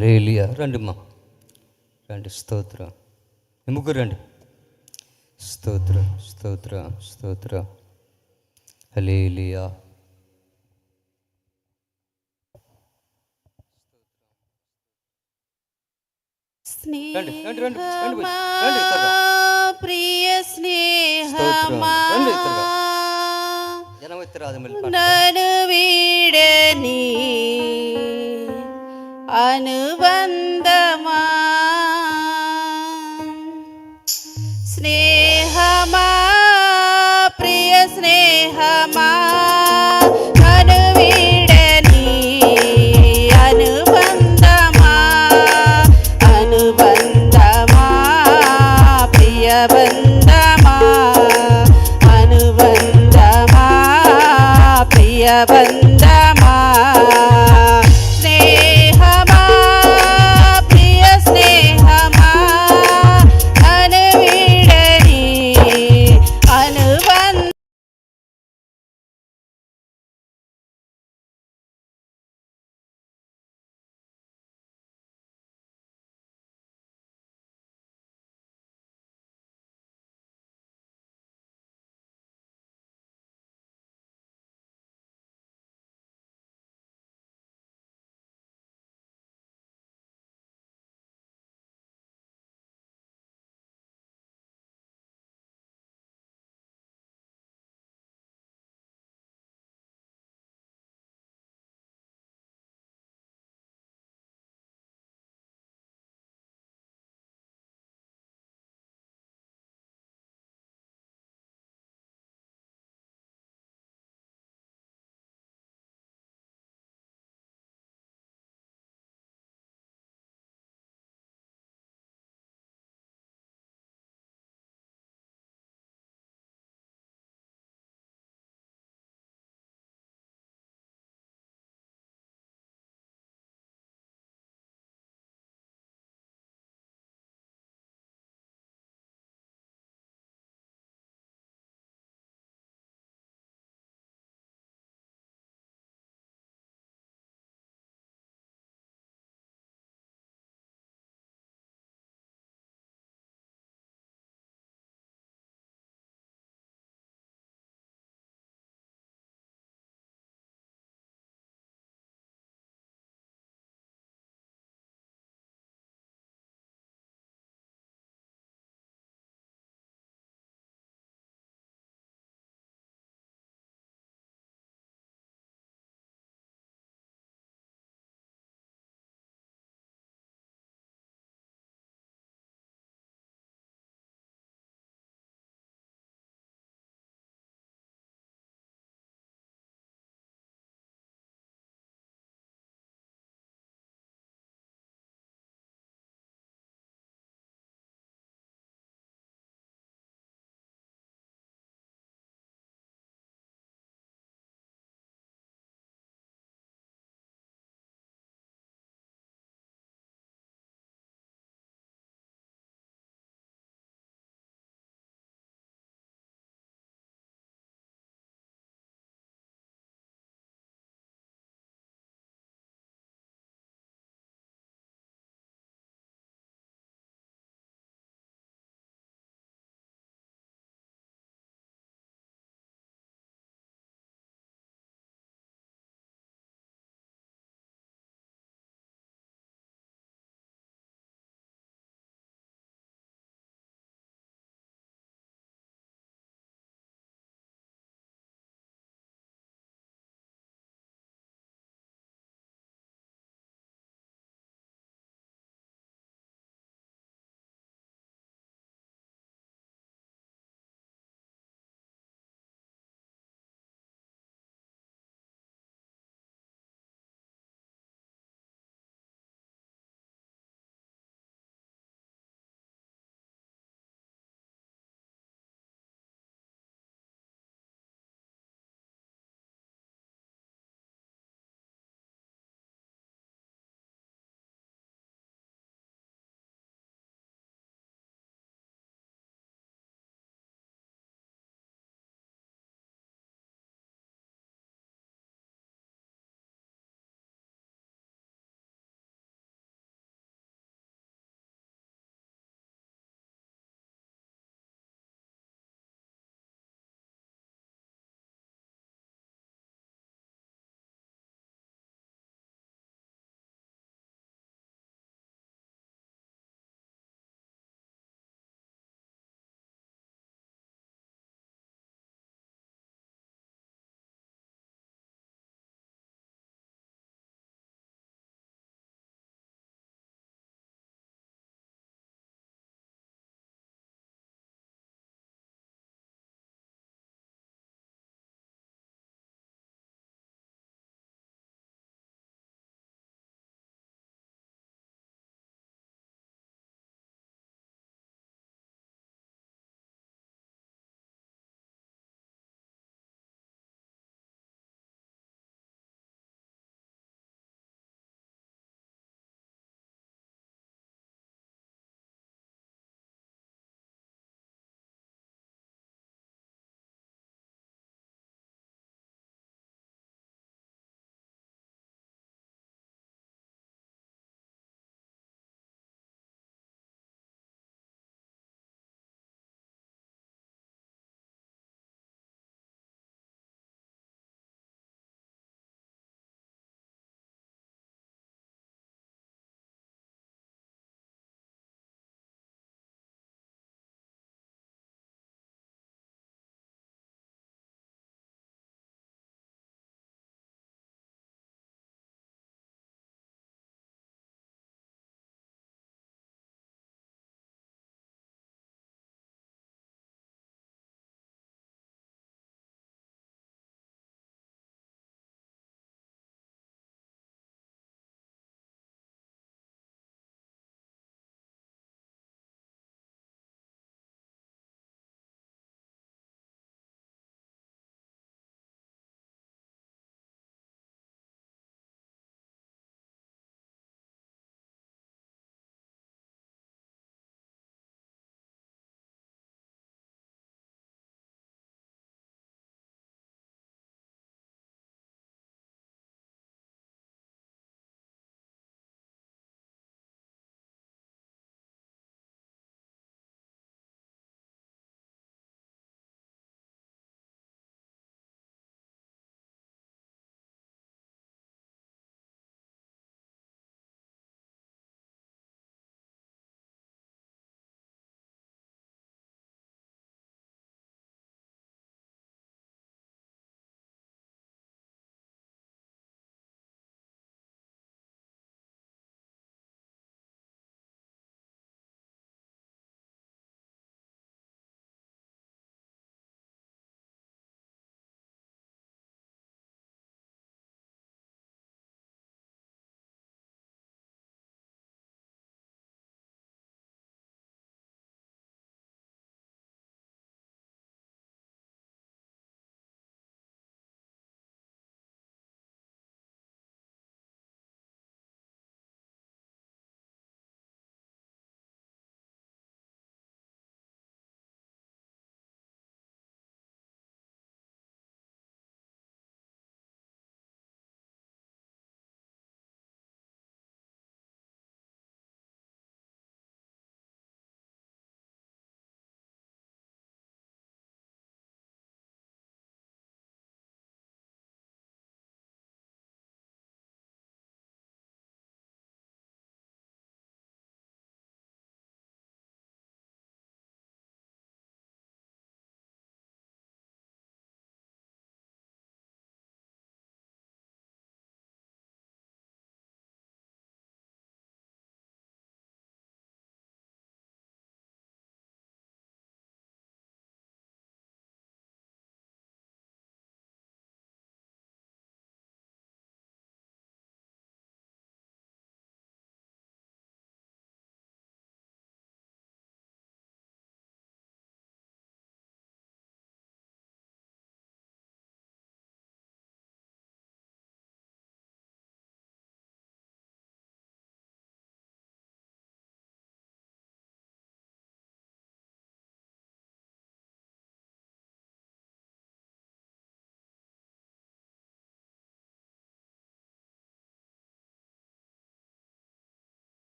రేలియా రండి మా రండి స్తోత్ర. ఎముకు రండి. స్తోత్ర స్తోత్ర స్తోత్ర. హలేలియా ప్రియ స్నేహమా నన్ను వీడనీ അനുബന്ധ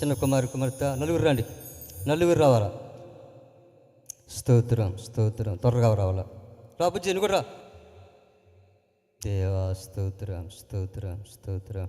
చిన్న కుమారి కుమార్తె నలుగురు రండి. నలుగురు రావాలా? స్తోత్రం స్తోత్రం. త్వరగా రావాలా? రాబుజ్జి నువ్వు కూడా రా. దేవా స్తోత్రం స్తోత్రం స్తోత్రం.